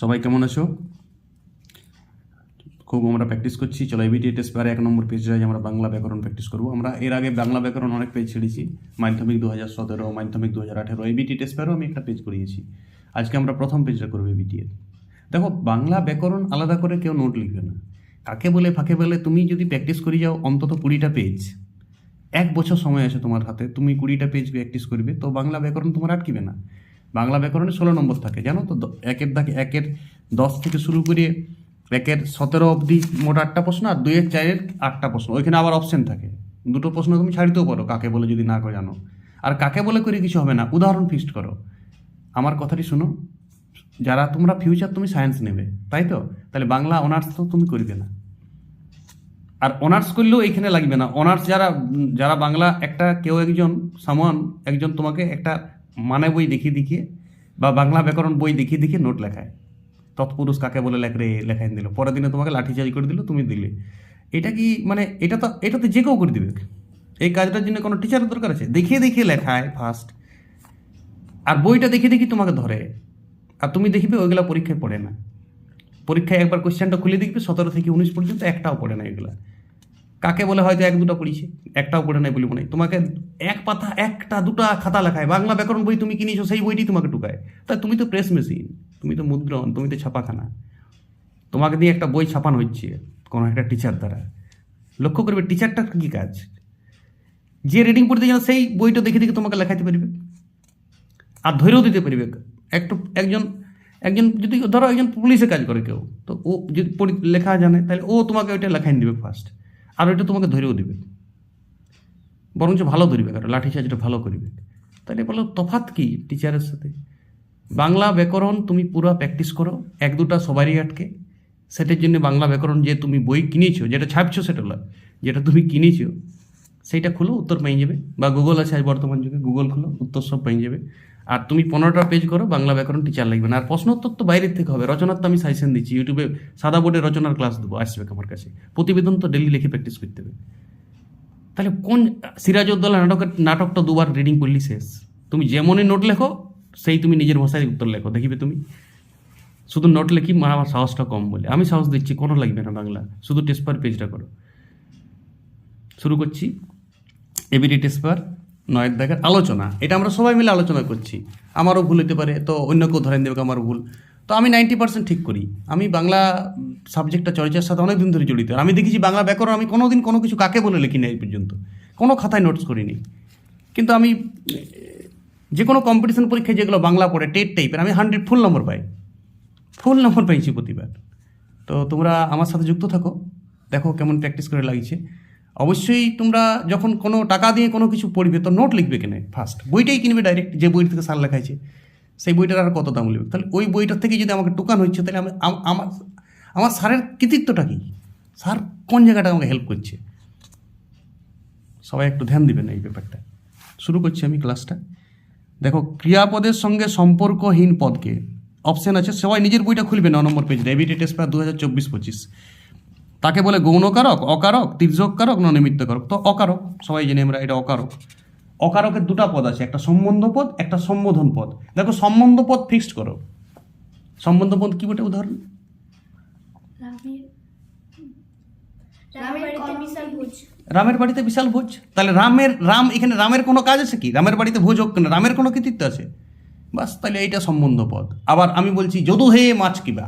সবাই কেমন আছো? খুব আমরা প্র্যাকটিস করছি। চলো এবিটি টেস্ট পারে এক নম্বর পেজে আজ আমরা বাংলা ব্যাকরণ প্র্যাকটিস করব। আমরা এর আগে বাংলা ব্যাকরণ অনেক পেজ ছেড়েছি। মাধ্যমিক দু হাজার সতেরো, মাধ্যমিক দু হাজার আঠেরো এবিটি টেস্ট পারেও আমি একটা পেজ করিয়েছি। আজকে আমরা প্রথম পেজটা করব এবিটি এর দেখো, বাংলা ব্যাকরণ আলাদা করে কেউ নোট লিখবে না। কাকে বলে, ফাঁকে বলে, তুমি যদি প্র্যাকটিস করে যাও অন্তত কুড়িটা পেজ এক বছর সময় আছে তোমার হাতে, তুমি কুড়িটা পেজ প্র্যাকটিস করবে, তো বাংলা ব্যাকরণ তোমার আটকিবে না। বাংলা ব্যাকরণে ষোলো নম্বর থাকে, জানো তো? একের দাগে একের দশ থেকে শুরু করে একের সতেরো অবধি মোট আটটা প্রশ্ন আর দুইয়ের চারের আটটা প্রশ্ন। ওইখানে আবার অপশন থাকে। দুটো প্রশ্ন তুমি ছাড়িতেও পারো, কাকে বলে যদি না করে জানো। আর কাকে বলে করে কিছু হবে না, উদাহরণ ফিক্সড করো। আমার কথাটি শোনো, যারা তোমরা ফিউচার তুমি সায়েন্স নেবে, তাই তো? তাহলে বাংলা অনার্স তো তুমি করবে না। আর অনার্স করলেও এইখানে লাগবে না। অনার্স যারা যারা বাংলা একটা কেউ একজন সামান একজন তোমাকে একটা মানে বই দেখিয়ে দেখিয়ে বা বাংলা ব্যাকরণ বই দেখিয়ে দেখিয়ে নোট লেখায়। তৎপুরুষ কাকে বলে লেখ রে লেখাই দিল। পরের দিনে তোমাকে লাঠিচার্জ করে দিল, তুমি দিলে। এটা কি মানে এটা তো এটা তো যে কেউ করে দিবে। এই কাজটার জন্য কোনো টিচারের দরকার আছে? দেখিয়ে দেখিয়ে লেখায় ফার্স্ট আর বইটা দেখে দেখি তোমাকে ধরে। আর তুমি দেখবে ওইগুলা পরীক্ষায় পড়ে না। পরীক্ষায় একবার কোয়েশ্চেনটা খুলে দেখবে, সতেরো থেকে উনিশ পর্যন্ত একটাও পড়ে না এগুলা। কাকে বলে হয়তো এক দুটো পড়িছে? একটাও পড়ে নাই বলব নাই তোমাকে এক পাতা, একটা, দুটো খাতা লেখায়। বাংলা ব্যাকরণ বই তুমি কিনেছো, সেই বইটি তোমাকে টুকায় তাই তুমি তো প্রেস মেশিন তুমি তো মুদ্রণ, তুমি তো ছাপাখানা। তোমাকে দিয়ে একটা বই ছাপানো হচ্ছে, কোনো একটা টিচার দ্বারা। লক্ষ্য করবে টিচারটার কী কাজ? যে রিডিং পড়তে জানো সেই বইটা দেখে দেখে তোমাকে লেখাইতে পারবে। আর ধরেও দিতে পারবে। একটু, একজন একজন যদি ধরো একজন পুলিশে কাজ করে কেউ, তো ও যদি লেখা জানে, তাহলে ও তোমাকে ওইটা লেখাই দিবে ফার্স্ট আর ওইটা তোমাকে ধরেও দিবে। বরঞ্চ ভালো ধরবে কারণ লাঠি চার্জটা ভালো করবে। তাহলে বলো, তফাৎ কি টিচারের সাথে? বাংলা ব্যাকরণ তুমি পুরো প্র্যাকটিস করো, এক দুটা সবারই আটকে। সেটার জন্য বাংলা ব্যাকরণ যে তুমি বই কিনেছো, যেটা ছাপছো সেটা যেটা তুমি কিনেছো, সেইটা খুলো, উত্তর পেয়ে যাবে। বা গুগল আছে আজ বর্তমান যুগে গুগল খুলো, উত্তর সব পেয়ে যাবে। আর তুমি পনেরোটা পেজ করো, বাংলা ব্যাকরণ টিচার লাগবে না। আর প্রশ্ন উত্তর তো বাইরের থেকে হবে। রচনার তো আমি সাজেশন দিচ্ছি। ইউটিউবে সাদা বোর্ডে রচনার ক্লাস দেবো, আসবে আমার কাছে। প্রতিবেদন তো ডেলি লিখে প্র্যাকটিস করতে হবে। তাহলে কোন, সিরাজউদ্দৌলা নাটকের নাটকটা দুবার রিডিং করলি শেষ। তুমি যেমনই নোট লেখো, সেই তুমি নিজের ভাষায় উত্তর লেখো। দেখিবে তুমি? শুধু নোট লেখি আমার সাহসটা কম বলে। আমি সাহস দিচ্ছি, কোনো লাগবে না বাংলা। শুধু টেস্ট পার পেজটা করো। শুরু করছি। এবিডি টেস্ট পার নয়ের দেখার আলোচনা। এটা আমরা সবাই মিলে আলোচনা করছি। আমারও ভুল হতে পারে, তো অন্য কেউ ধরেন দেবে আমার ভুল। তো আমি নাইনটি পার্সেন্ট ঠিক করি। আমি বাংলা সাবজেক্টটা চর্চার সাথে অনেক দিন ধরে জড়িত। আমি দেখেছি বাংলা ব্যাকরণ, আমি কোনো দিন কোনো কিছু কাকে বলে লিখি না এই পর্যন্ত। কোনো খাতায় নোটস করিনি। কিন্তু আমি, যে কোনো কম্পিটিশন পরীক্ষায় যেগুলো বাংলা পড়ে, টেট টাইপের আমি হান্ড্রেড ফুল নম্বর পাই। ফুল নম্বর পেয়েছি প্রতিবার। তো তোমরা আমার সাথে যুক্ত থাকো। দেখো কেমন প্র্যাকটিস করে লাগছে। অবশ্যই তোমরা যখন কোনো টাকা দিয়ে কোনো কিছু পড়বে, তো নোট লিখবে কেন ফার্স্ট বইটাই কিনবে ডাইরেক্ট যে বই থেকে সার লেখাইছে। সেই বইটার আর কত দাম লিখবে তাহলে ওই বইটার থেকে যদি আমাকে টোকান হচ্ছে, তাহলে আমি আমার আমার স্যারের কৃতিত্বটা কী? স্যার কোন জায়গাটা আমাকে হেল্প করছে? সবাই একটু ধ্যান দিবেন এই ব্যাপারটা। শুরু করছি আমি ক্লাসটা দেখো, ক্রিয়াপদের সঙ্গে সম্পর্কহীন পদকে অপশন আছে, সবাই নিজের বইটা খুলবে ন নম্বর পেজ ডেবিট টেস্ট দু হাজার চব্বিশ পঁচিশ। তাকে বলে গৌণকারক অকারক তির্যককারক না নিমিত্তকারক? তো অকারক সবাই জানি আমরা এটা অকারক। অকারকের দুটো পদ আছে একটা সম্বন্ধ পদ একটা সম্বোধন পদ। দেখো সম্বন্ধ পদ ফিক্সড করো। সম্বন্ধ পদ কি বটে উদাহরণ? রামের রামের বাড়িতে বিশাল ভোজ। রামের বাড়িতে বিশাল ভোজ? তাহলে রামের রাম এখানে রামের কোনো কাজ আছে কি? রামের বাড়িতে ভোজ হোক না রামের কোনো কৃতিত্ব আছে? বাস তাহলে এইটা সম্বন্ধ পদ। আবার আমি বলছি যদু হে মাছ কিবা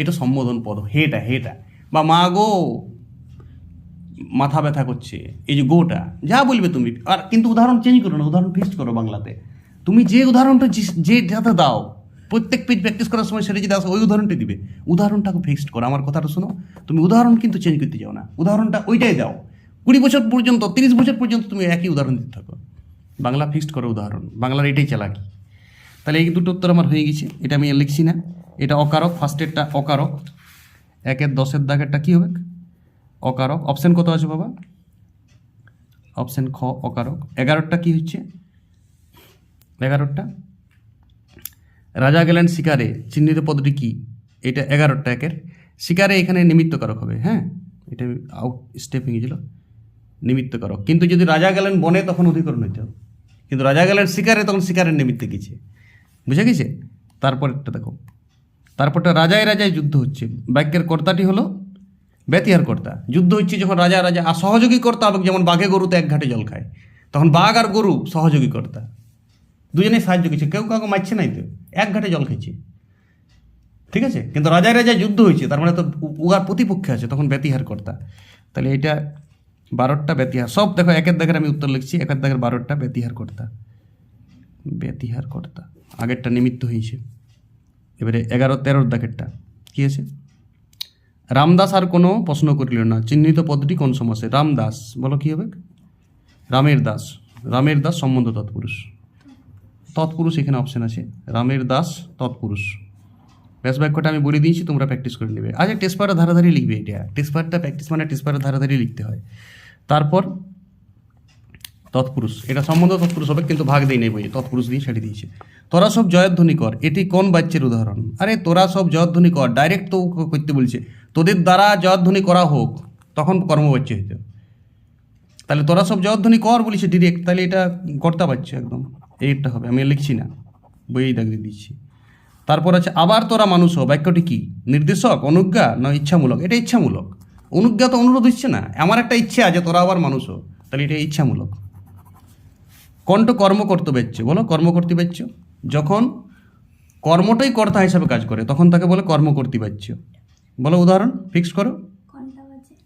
এটা সম্বোধন পদ হেটা হেটা। বা মা গো, মাথা ব্যথা করছে, এই যে গোটা, যা বলবে তুমি। আর কিন্তু উদাহরণ চেঞ্জ করো না, উদাহরণ ফিক্সড করো বাংলাতে। তুমি যে উদাহরণটা যে- যাতে দাও, প্রত্যেক পেজ প্র্যাকটিস করার সময় সেটা যদি আসো, ওই উদাহরণটি দিবে। উদাহরণটাকে ফিক্সড করো, আমার কথাটা শোনো। তুমি উদাহরণ কিন্তু চেঞ্জ করতে যাও না, উদাহরণটা ওইটাই দাও। কুড়ি বছর পর্যন্ত, তিরিশ বছর পর্যন্ত তুমি একই উদাহরণ দিতে থাকো। বাংলা ফিক্সড করো উদাহরণ, বাংলার এটাই চালাকি। তাহলে এই দুটো উত্তর আমার হয়ে গেছে, এটা আমি লিখছি না। এটা অকারক ফার্স্টেরটা অকারক। একের দশের দাগেরটা কী হবে? অকারক। অপশন কত আছে বাবা? অপশন খ, অকারক। এগারোটা কি হচ্ছে? এগারোটা রাজা গেলেন শিকারে। চিহ্নিত পদটি কি? এটা এগারোটা একের। শিকারে এখানে নিমিত্তকারক হবে হ্যাঁ? এটা আউট স্টেপ হয়ে গেছিল নিমিত্তকারক কিন্তু যদি রাজা গেলেন বনে, তখন অধিকরণ হইতে হবে। কিন্তু রাজা গেলেন শিকারে, তখন শিকারের নিমিত্তে গেছে। বুঝে গেছে? তারপরেরটা দেখো। তারপরটা রাজায় রাজায় যুদ্ধ হচ্ছে। বাক্যের কর্তাটি হলো ব্যতিহার কর্তা। যুদ্ধ হচ্ছে যখন রাজা রাজা আর সহযোগী কর্তা হবে যেমন বাঘে গরুতে এক ঘাটে জল খায়, তখন বাঘ আর গরু সহযোগী কর্তা। দুজনেই সাহায্য করছে। কেউ কাউকে মারছে নাই তো, এক ঘাটে জল খেয়েছে ঠিক আছে? কিন্তু রাজায় রাজায় যুদ্ধ হয়েছে, তার মানে তো উ- উহার প্রতিপক্ষে আছে, তখন ব্যতিহার কর্তা। তাহলে এটা বারোটা ব্যতিহার সব দেখো, একের দাগের আমি উত্তর লিখছি, একের দাগের বারোটা ব্যতিহার কর্তা। ব্যতিহার কর্তা। আগেরটা নিমিত্ত হয়েছে। এবারে এগারো, তেরোর দাগেরটা। কি আছে? রামদাস আর কোনো প্রশ্ন করিল না। চিহ্নিত পদটি কোন সমাসে রামদাস, বলো কি হবে? রামের দাস। রামের দাস সম্বন্ধ তৎপুরুষ। তৎপুরুষ এখানে অপশন আছে। রামের দাস তৎপুরুষ। ব্যাস, বাক্যটা আমি বলে দিয়েছি, তোমরা প্র্যাকটিস করে নেবে। আচ্ছা টেস্ট পারের ধারাধারি লিখবে এটা। টেস্ট পারটা প্র্যাকটিস মানে টেস্ট পারের ধারাধারি লিখতে হয়। তারপর তৎপুরুষ। এটা সম্বন্ধ তৎপুরুষ হবে, কিন্তু ভাগ দিই নেই বই তৎপুরুষ দিয়ে ছেড়ে দিয়েছে। তোরা সব জয়ধ্বনি কর। এটি কোন বাচ্চের উদাহরণ? আরে, তোরা সব জয়ধ্বনি কর। ডাইরেক্ট তো করতে বলছে। তোদের দ্বারা জয়ধ্বনি করা হোক, তখন কর্মবাচ্য হইতে তাহলে তোরা সব জয়ধ্বনি কর বলিছে ডিরেক্ট তাহলে এটা কর্তা পাচ্ছে একদম। এইটা হবে। আমি লিখছি না। বইয়েই দাগিয়ে দিচ্ছি। তারপর আছে, আবার তোরা মানুষ বাক্যটি কি? নির্দেশক, অনুজ্ঞা না ইচ্ছামূলক? এটা ইচ্ছামূলক। অনুজ্ঞা তো অনুরোধ হচ্ছে না। আমার একটা ইচ্ছা আছে, তোরা আবার মানুষ হ তাহলে এটা ইচ্ছামূলক। কণ্ঠ কর্ম কর্তব্য বলো কর্ম কর্তব্য যখন কর্মটাই কর্তা হিসাবে কাজ করে তখন তাকে বলে কর্ম করতে কর্তৃবাচ্য। বলো উদাহরণ ফিক্স করো।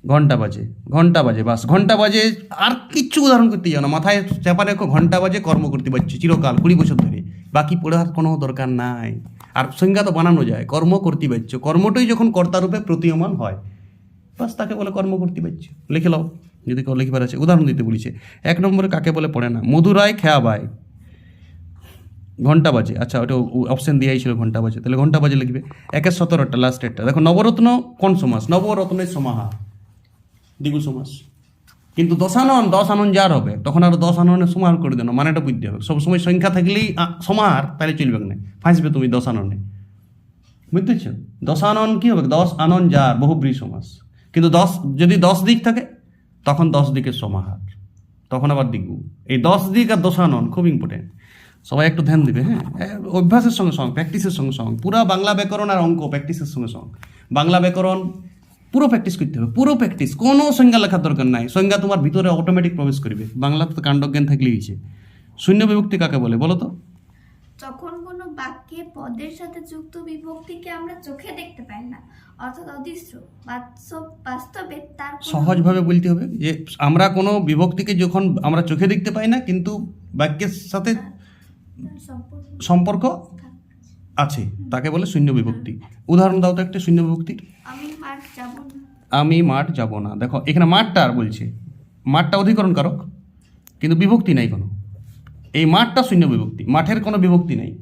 ঘণ্টা বাজে। ঘণ্টা বাজে বাস। ঘণ্টা বাজে আর কিচ্ছু উদাহরণ করতে যাও না। মাথায় চাপা রেখো ঘণ্টা বাজে কর্ম করতে পারছি চিরকাল কুড়ি বছর ধরে। বাকি পড়ার কোনো দরকার নাই। আর সংজ্ঞা তো বানানো যায় কর্ম করতে পারছ কর্মটাই যখন কর্তারূপে প্রতীয়মান হয় বাস তাকে বলে কর্ম করতে পারছ লিখে লাও যদি কেউ লিখবার আছে। উদাহরণ দিতে বলেছে। এক নম্বরে কাকে বলে পড়ে না? মধুরায় খেয়া বাই ঘণ্টা বাজে। আচ্ছা ওটা অপশন দিয়েই ছিল ঘণ্টা বাজে। তাহলে ঘণ্টা বাজে লিখবে। একের সতেরোটা লাস্টেরটা দেখো, নবরত্ন কোন সমাস? নবরত্নের সমাহার দ্বিগু সমাস। কিন্তু দশানন দশ আনন যার হবে, তখন আর দশ আননের সমাহার করে দেন। মানেটা বুঝতে হবে। সবসময় সংখ্যা থাকলেই সমাহার, তাহলে চলবে না ফাঁসবে তুমি দশ আননে বুঝতে পারছ? দশ আনন কি হবে? দশ আনন যার, বহুব্রী সমাস। কিন্তু দশ, যদি দশ দিক থাকে, তখন দশ দিকের সমাহার। তখন আবার দিগু এই দশ দিক আর দশানন, খুব ইম্পর্টেন্ট সবাই একটু ধ্যান দিবে হ্যাঁ? অভ্যাসের সঙ্গে সঙ্গে প্র্যাকটিসের সঙ্গে সঙ্গে পুরা বাংলা ব্যাকরণ আর অঙ্ক প্র্যাকটিসের সঙ্গে সঙ্গে বাংলা ব্যাকরণ পুরো প্র্যাকটিস করতে হবে পুরো প্র্যাকটিস কোনো সংজ্ঞা লেখার দরকার নাই। সংজ্ঞা তোমার ভিতরে অটোমেটিক প্রবেশ করবে। বাংলাতে তো কাণ্ডজ্ঞান থাকলেই হয়েছে। শূন্য বিভক্তি কাকে বলে বলো তো? যখন কোনো বাক্যে পদের সাথে যুক্ত বিভক্তিকে আমরা চোখে দেখতে পাই না অর্থাৎ অদৃশ্য বাস্তবে তার সহজভাবে বলতে হবে যে আমরা কোনো বিভক্তিকে যখন আমরা চোখে দেখতে পাই না কিন্তু বাক্যের সাথে সম্পর্ক আছে তাকে বলে শূন্য বিভক্তি। উদাহরণ দাও তো একটা শূন্য বিভক্তির আমি মাঠ যাব না। মাঠ দেখো এখানে মাঠটা আর বলছে মাঠটা অধিকরণ কারক কিন্তু বিভক্তি নাই কোনো। এই মাঠটা শূন্য বিভক্তি মাঠের কোনো বিভক্তি নাই।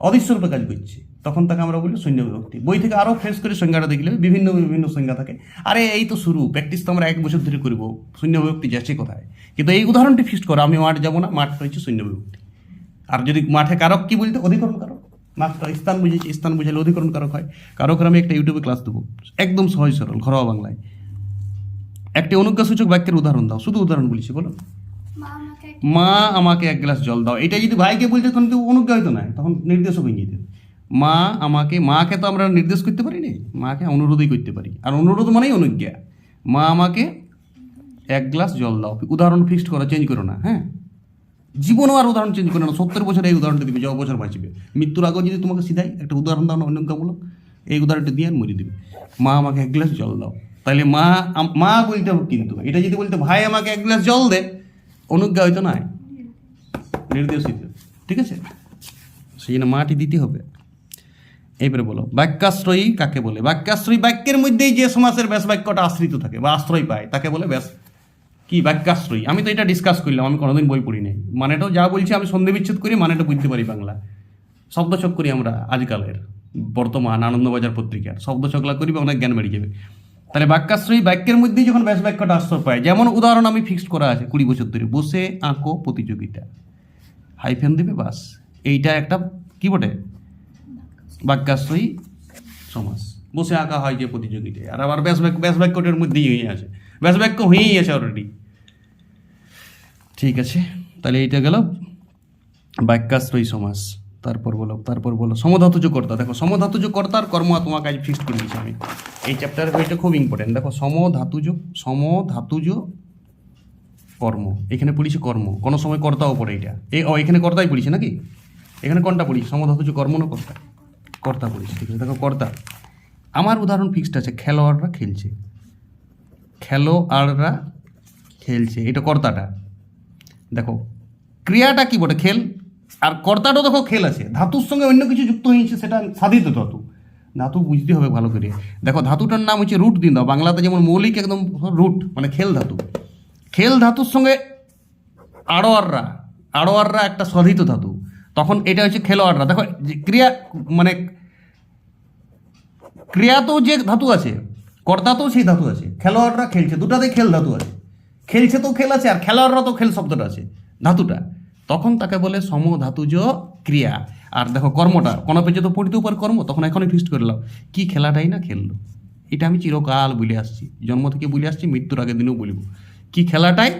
অদৃশ্যরূপে কাজ করছে। তখন তাকে আমরা বলি শূন্য বিভক্তি। বই থেকে আরও ফ্রেশ করে সংজ্ঞাটা দেখলে বিভিন্ন বিভিন্ন সংজ্ঞা থাকে। আরে এই তো শুরু প্র্যাকটিস তো আমরা এক বছর ধরে করব। শূন্য বিভক্তি যাচ্ছে কোথায়? কিন্তু এই উদাহরণটি ফিক্সড করো আমি মাঠ যাব না মাঠটা হচ্ছে শূন্য বিভক্তি। আর যদি মাঠে কারক কি বলতে? অধিকরণ কারক। মাঠটা স্থান বুঝেছি স্থান বুঝালে অধিকরণ কারক হয়। কারকের আমি একটা ইউটিউবে ক্লাস দেবো। একদম সহজ সরল ঘরোয়া বাংলায়। একটি অনুজ্ঞাসূচক বাক্যের উদাহরণ দাও। শুধু উদাহরণ বলছি বলো। মা আমাকে এক- মা আমাকে এক গ্লাস জল দাও। এটা যদি ভাইকে বলতে তখন কেউ অনুজ্ঞা হইতো না। তখন নির্দেশক হয়ে যেত। মা আমাকে মাকে তো আমরা নির্দেশ করতে পারি না? মাকে অনুরোধই করতে পারি। আর অনুরোধ মানেই অনুজ্ঞা। মা আমাকে এক গ্লাস জল দাও। উদাহরণ ফিক্সড করো চেঞ্জ করো না হ্যাঁ? জীবনও আর উদাহরণ চেঞ্জ করে না। সত্তর বছর এই উদাহরণটা দিবে যত বছর বাঁচবে। মৃত্যুর আগেও যদি তোমাকে সিধাই একটা উদাহরণ দাও না অনুজ্ঞামূলক এই উদাহরণটা দিয়ে মরে দিবে। মা আমাকে এক গ্লাস জল দাও। তাহলে মা মা বলতে হবে কিন্তু এটা যদি বলতে ভাই আমাকে এক গ্লাস জল দে, অনুজ্ঞা হয়তো নাই। নির্দেশিত ঠিক আছে? সেই জন্য মাটি দিতে হবে। এইবারে বলো, বাক্যাশ্রয়ী কাকে বলে? বাক্যাশ্রয়ী বাক্যের মধ্যেই যে সমাসের ব্যাস বাক্যটা আশ্রিত থাকে বা আশ্রয় পায়, তাকে বলে ব্যাস। কি বাক্যাশ্রয়ী? আমি তো এটা ডিসকাস করলাম, আমি কোনোদিন বই পড়ি নাই। মানেটাও যা বলছি, আমি সন্ধি বিচ্ছেদ করি, মানেটা বুঝতে পারি বাংলা। শব্দচক করি আমরা আজকালের, বর্তমান আনন্দবাজার পত্রিকার। শব্দচকলা করি বা অনেক জ্ঞান বেড়ে যাবে। তাহলে বাক্যাশ্রয়ী বাক্যের মধ্যেই যখন ব্যাস বাক্যটা আশ্রয় পায়, যেমন উদাহরণ আমি ফিক্সড করা আছে, কুড়ি বছর ধরে, বসে আঁকো প্রতিযোগিতা। হাইফেন দিবে বাস। এইটা একটা, কি বটে? বাক্যাশ্রয়ী সমাস। বসে আঁকা হয় যে প্রতিযোগিতায়। আর আবার ব্যাস বাক্য, ব্যাস বাক্যটার মধ্যেই হয়ে আছে। ব্যাস বাক্য হয়েই আছে অলরেডি ঠিক আছে? তাহলে এইটা গেল বাক্যাশ্রয়ী সমাস। তারপর বলো তারপর বলো সমধাতুজ কর্তা দেখো সমধাতুজ কর্তার কর্ম তোমাকে আজ ফিক্সড করে দিয়েছি আমি। এই চ্যাপ্টারের বইটা খুব ইম্পর্টেন্ট দেখো, সমধাতুজ সমধাতুজ কর্ম। এখানে পড়িছে কর্ম। কোনো সময় কর্তাও পড়ে এটা। এই ও, এখানে কর্তাই পড়িছে নাকি? এখানে কোনটা পড়িছে? সমধাতুজ কর্ম না কর্তা? কর্তা পড়িছে, ঠিক আছে। দেখো, কর্তা। আমার উদাহরণ ফিক্সড আছে। খেলোয়াড়রা খেলছে। খেলোয়াড়রা খেলছে। এটা কর্তাটা। দেখো, ক্রিয়াটা কি বটে? খেল। আর কর্তাটাও দেখো খেল আছে। ধাতুর সঙ্গে অন্য কিছু যুক্ত হয়েছে, সেটা সাধিত ধাতু। ধাতু বুঝতে হবে ভালো করে। দেখো, ধাতুটার নাম হচ্ছে রুট দিন দাও। বাংলাতে যেমন মৌলিক, একদম রুট মানে খেল ধাতু। খেল ধাতুর সঙ্গে আড়োয়াররা আড়োয়াররা একটা সাধিত ধাতু। তখন এটা হচ্ছে খেলোয়াড়রা। দেখো ক্রিয়া মানে ক্রিয়াতেও যে ধাতু আছে, কর্তাতেও সেই ধাতু আছে। খেলোয়াড়রা খেলছে দুটাতে খেল ধাতু আছে। খেলছে তো খেল আছে, আর খেলোয়াড়রা তো খেল শব্দটা আছে, ধাতুটা। তখন তাকে বলে সমধাতুজ ক্রিয়া। আর দেখো কর্মটা কোনো পেজে তো পড়িতেও পারে কর্ম, তখন এখনই ফিক্সড করলাম কি খেলাটাই না খেললো? এটা আমি চিরকাল বলে আসছি। জন্ম থেকে বলে আসছি, মৃত্যুর আগের দিনেও বলব কি খেলাটাই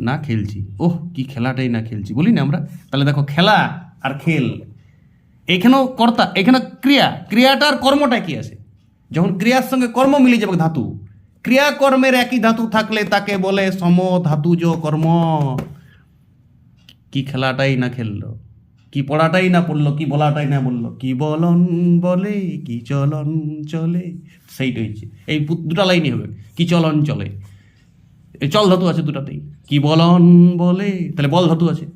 না খেলছি? ওহ, কি খেলাটাই না খেলছি। বলি না আমরা? তাহলে দেখো খেলা আর খেল। এখানেও কর্তা এখানে ক্রিয়া। ক্রিয়াটার কর্মটা কি আছে। যখন ক্রিয়ার সঙ্গে কর্ম মিলে যাবে ধাতু ক্রিয়া কর্মের একই ধাতু থাকলে তাকে বলে সম ধাতুজ কর্ম। কি খেলাটাই না খেললো, কি পড়াটাই না পড়ল, কি বলাটাই না বলল, কি বলন বলে, কি চলন চলে, সেইটাই এই দুটা লাইনই হবে, কি চলন চলে। এই চল ধাতু আছে দুটাতেই, কি বলন বলে, তাহলে বল ধাতু আছে।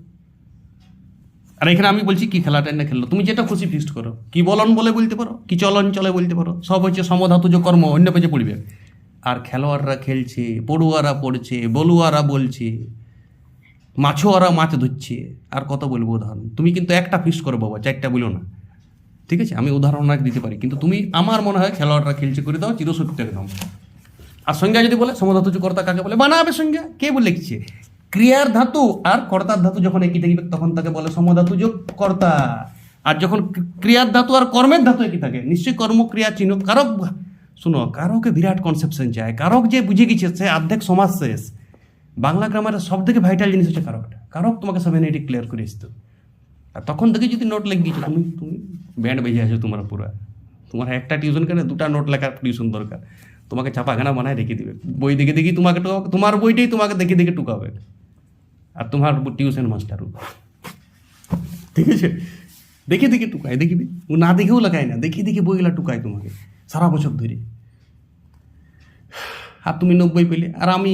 আর এখানে আমি বলছি কি খেলাটা না খেললো, তুমি যেটা খুশি ফিক্সড করো। কি বলন বলে বলতে পারো, কি চলন চলে বলতে পারো, সব হচ্ছে সমধাতুজ কর্ম, অন্য পেজে পড়বে। আর খেলোয়াড়রা খেলছে, পড়ুয়ারা পড়ছে, বলুয়ারা বলছে, মাছোয়ারা মাছ ধরছে, আর কত বলব উদাহরণ? তুমি কিন্তু একটা ফিক্স করো বাবা, চারটা বলো না। ঠিক আছে? আমি উদাহরণ দিতে পারি, কিন্তু তুমি আমার মনে হয় খেলোয়াড়রা খেলছে করে দাও চিরসত্য একদম আর সংজ্ঞা যদি বলে সমধাতুজ কর্তা কাকে বলে? বানাবে সংজ্ঞা কে বলে লিখছে? ক্রিয়ার ধাতু আর কর্তার ধাতু যখন একই থাকবে তখন তাকে বলে সমধাতুজ কর্তা আর যখন ক্রিয়ার ধাতু আর কর্মের ধাতু একই থাকে, নিশ্চয়ই কর্মক্রিয়া, চিহ্ন, কারক শুনো, কারকে বিরাট কনসেপশন চায় কারক যে বুঝে গেছে সে অর্ধেক সমাজ শেষ। বাংলা গ্রামারের সব থেকে ভাইটাল জিনিস হচ্ছে কারকটা কারক তোমাকে এনে ক্লিয়ার করে আসতো আর তখন থেকে যদি নোট লেগে গেছো, তুমি তুমি ব্যান্ড বেজে আছো তোমার পুরা। তোমার একটা টিউশন কেন, দুটা নোট লেখার টিউশন দরকার। তোমাকে চাপাখানা বানায় রেখে দিবে। বই দেখে দেখি তোমাকে তোমার বইটাই তোমাকে দেখে দেখে টুকাবে। আর তোমার টিউশন মাস্টারও ঠিক আছে? দেখে দেখে টুকায়, দেখবি? ও না দেখেও লাগায় না, দেখে দেখে বইগুলা টুকায় তোমাকে। সারা বছর ধরে। আর তুমি নব্বই পেলে, আর আমি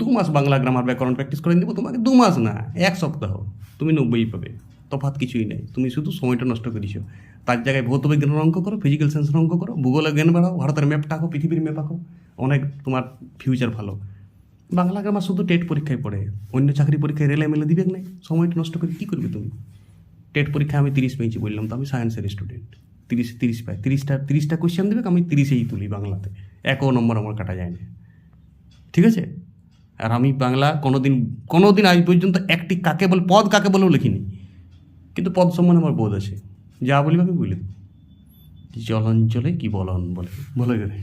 দু মাস বাংলা গ্রামার ব্যাকরণ প্র্যাকটিস করে দেবো তোমাকে দু মাস না, এক সপ্তাহ, তুমি নব্বই পাবে। তফাৎ কিছুই নেই, তুমি শুধু সময়টা নষ্ট করেছ। তার জায়গায় ভৌত বিজ্ঞানের অঙ্ক করো ফিজিক্যাল সায়েন্সের অঙ্ক করো ভূগোলের জ্ঞান বাড়াও, ভারতের ম্যাপটা আঁকো পৃথিবীর ম্যাপ আঁকো, অনেক তোমার ফিউচার ভালো। বাংলা গ্রামার শুধু টেট পরীক্ষায় পড়ে, অন্য চাকরি পরীক্ষায় রেলে মেলে দিবে নাই, সময়টা নষ্ট করে কী করবে তুমি? টেট পরীক্ষায় আমি তিরিশ পেয়েছি বললাম তো, আমি সায়েন্সের স্টুডেন্ট তিরিশ তিরিশ পাই, তিরিশটা তিরিশটা কোয়েশ্চেন দেবে, আমি তিরিশেই তুলি বাংলাতে। একও নম্বর আমার কাটা যায় না ঠিক আছে? আর আমি বাংলা কোনোদিন কোনোদিন আজ পর্যন্ত একটি কাকে বল, পদ কাকে বলেও লিখিনি। কিন্তু পদ সম্মানে আমার বোধ আছে। যা বলি আমি বলি। জলঞ্চলে কি বলন বলে বলে গেলে।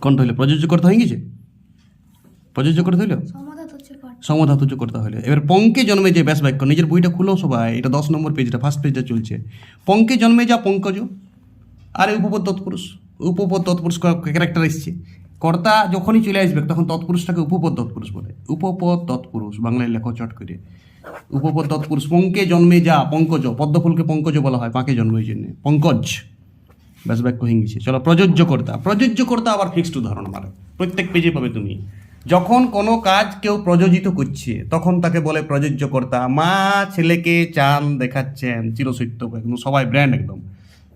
কোনটা হইলে, প্রযোজ্য করতে হয়ে গেছে? প্রযোজ্য করতে হইল? সমধাতুজ কর্তা হলে। এবার পঙ্কে জন্মে যে ব্যাস বাক্য, নিজের বইটা খুলো সবাই, এটা দশ নম্বর পেজটা ফার্স্ট পেজটা চলছে। পঙ্কে জন্মে যা পঙ্কজ, আর উপপদ তৎপুরুষ উপপদ তৎপুরুষ ক্যারেক্টার এসছে? কর্তা যখনই চলে আসবে, তখন তৎপুরুষটাকে উপপদ তৎপুরুষ বলে। উপপদ তৎপুরুষ, বাংলায় লেখো চট করে। উপপদ তৎপুরুষ, পঙ্কে জন্মে যা পঙ্কজ, পদ্মফুলকে পঙ্কজ বলা হয়, পাঁকে জন্ম এই জন্যে। পঙ্কজ, ব্যাস বাক্য গেছে। চলো প্রযোজ্য কর্তা প্রযোজ্য কর্তা আবার ফিক্সড উদাহরণ আমার প্রত্যেক পেজে পাবে তুমি। যখন কোনো কাজ কেউ প্রযোজিত করছে, তখন তাকে বলে প্রযোজ্য কর্তা মা ছেলেকে চান দেখাচ্ছেন চিরসত্য একদম সবাই ব্র্যান্ড একদম।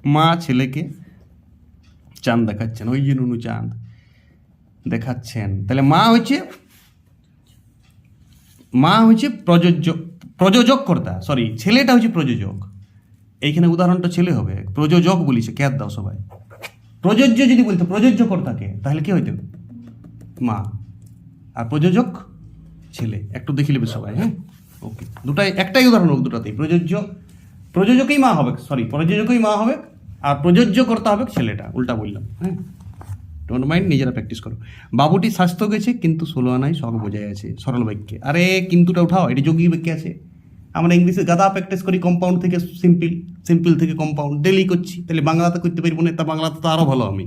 মা ছেলেকে চাঁদ দেখাচ্ছেন, ওই যে নুনু চাঁদ, দেখাচ্ছেন। তাহলে মা হচ্ছে মা হচ্ছে প্রযোজ্য প্রযোজক কর্তা সরি ছেলেটা হচ্ছে প্রযোজক। এইখানে উদাহরণটা ছেলে হবে, প্রযোজক বলিছে ক্যাদ দাও সবাই। প্রযোজ্য যদি বলতো প্রযোজ্য কর্তাকে তাহলে কি হইতো? মা। আর প্রযোজক ছেলে, একটু দেখে নেবে সবাই হ্যাঁ? ওকে দুটাই, একটাই উদাহরণ হোক দুটাতেই। প্রযোজ্য, প্রযোজকই মা হবে সরি প্রযোজকই মা হবে আর প্রযোজ্য করতে হবে ছেলেটা, উল্টা বললাম হ্যাঁ? ডোন্ট মাইন্ড নিজেরা প্র্যাকটিস করো। বাবুটি স্বাস্থ্য গেছে, কিন্তু ষোলো আনায় শখ বোঝাই আছে, সরল বাক্যে। আরে, কিন্তুটা উঠাও, এটা যোগী বাক্যে আছে। আমরা ইংলিশে গাদা প্র্যাকটিস করি কম্পাউন্ড থেকে সিম্পল সিম্পল থেকে কম্পাউন্ড ডেলি করছি। তাহলে বাংলাতে করতে পারব না, তা বাংলাতে তো আরও ভালো আমি।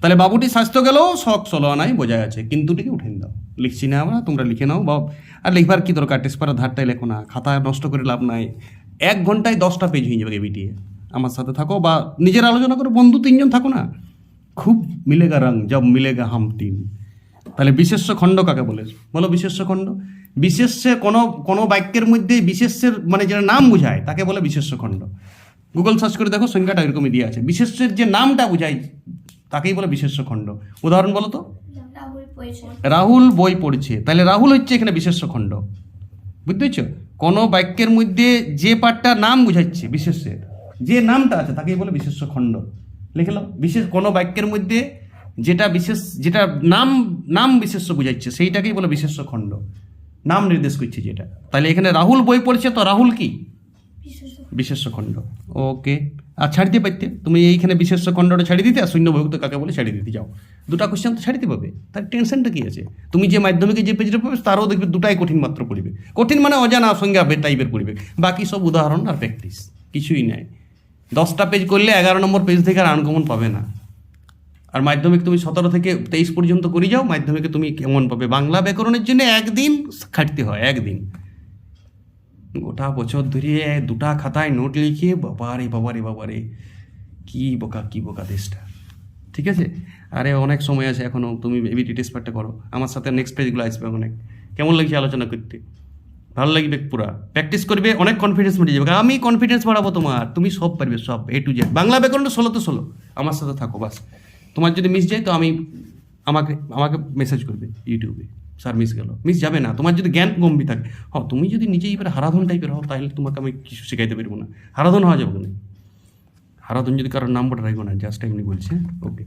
তাহলে বাবুটি স্বাস্থ্য গেলেও শখ চলো নাই বোঝা আছে, কিন্তু টিকে উঠেন দাও লিখছি না আমরা, তোমরা লিখে নাও বাব আর লিখবার কী দরকার? টেস্ট পারা ধারটাই লেখো না, খাতা নষ্ট করে লাভ নাই। এক ঘন্টায় দশটা পেজ হয়ে যাবে বিটিএ আমার সাথে থাকো, বা নিজের আলোচনা করো, বন্ধু তিনজন থাকো না। খুব মিলেগা রং জব মিলেগা হাম টিম। তাহলে বিশেষ্য খণ্ড কাকে বলে? বলো বিশেষ্য খণ্ড। বিশেষ্যে কোনো কোনো বাক্যের মধ্যে বিশেষ্যের মানে যেটা নাম বোঝায়, তাকে বলে বিশেষ্য খণ্ড। গুগল সার্চ করে দেখো সংখ্যাটা এরকমই দিয়ে আছে। বিশেষ্যের যে নামটা বোঝায়, তাকেই বলে বিশেষ্য খণ্ড। উদাহরণ বলো তো। রাহুল বই পড়ছে। তাহলে রাহুল হচ্ছে এখানে বিশেষ্য খণ্ড বুঝতে পেরেছ কোনো বাক্যের মধ্যে যে পাঠটা নাম বুঝাচ্ছে বিশেষের যে নামটা আছে তাকেই বলে বিশেষ্য খণ্ড লিখে নাও। বিশেষ কোনো বাক্যের মধ্যে যেটা বিশেষ যেটা নাম নাম বিশেষ্য বুঝাচ্ছে সেইটাকেই বলে বিশেষ্য খণ্ড নাম নির্দেশ করছে যেটা। তাহলে এখানে রাহুল বই পড়ছে তো রাহুল কি? বিশেষ বিশেষ্য খণ্ড ওকে। আর ছাড়িতে পারতে? তুমি এইখানে বিশেষ্য খণ্ডটা ছাড়িয়ে দিতে আর শূন্য বিভক্ত কাকে বলে ছাড়িয়ে দিতে যাও। দুটা কোশ্চেন তো ছাড়িতে পাবে তার টেনশনটা কি আছে? তুমি যে মাধ্যমিকে যে পেজটা পাবে তারও দেখবে দুটাই কঠিন মাত্র পড়বে। কঠিন মানে অজানা সংজ্ঞা টাইপের পড়বে। বাকি সব উদাহরণ আর প্র্যাকটিস কিছুই নাই। দশটা পেজ করলে এগারো নম্বর পেজ থেকে আর আনকমন পাবে না। আর মাধ্যমিক তুমি সতেরো থেকে তেইশ পর্যন্ত করে যাও, মাধ্যমিকে তুমি কেমন পাবে? বাংলা ব্যাকরণের জন্য একদিন খাটতে হয়, একদিন। গোটা বছর ধরে দুটা খাতায় নোট লিখিয়ে বাবারে বাবারে বাবারে, কি বোকা কি বোকা দেশটা। ঠিক আছে? আরে অনেক সময় আছে এখনও তুমি এবিটি টেস্ট পার্টটা করো। আমার সাথে নেক্সট পেজগুলো আসবে অনেক। কেমন লাগছে আলোচনা করতে? ভালো লাগবে পুরা। প্র্যাকটিস করবে, অনেক কনফিডেন্স বেড়ে যাবে। আমি কনফিডেন্স বাড়াবো তোমার। তুমি সব পারবে, সব এ টু জেড বাংলা ব্যাকরণটা ষোলো তো ষোলো। আমার সাথে থাকো, বাস। তোমার যদি মিস যায় তো আমি আমাকে আমাকে মেসেজ করবে ইউটিউবে স্যার মিস গেল। মিস যাবে না। তোমার যদি জ্ঞান গম্ভীর থাকে। হ, তুমি যদি নিজেই এবার হারাধন টাইপের হও, তাহলে তোমাকে আমি কিছু শেখাইতে পারব না। হারাধন হওয়া যাবে না। হারাধন যদি কারোর নাম্বারটা রাখব না জাস্ট এমনি বলছে ওকে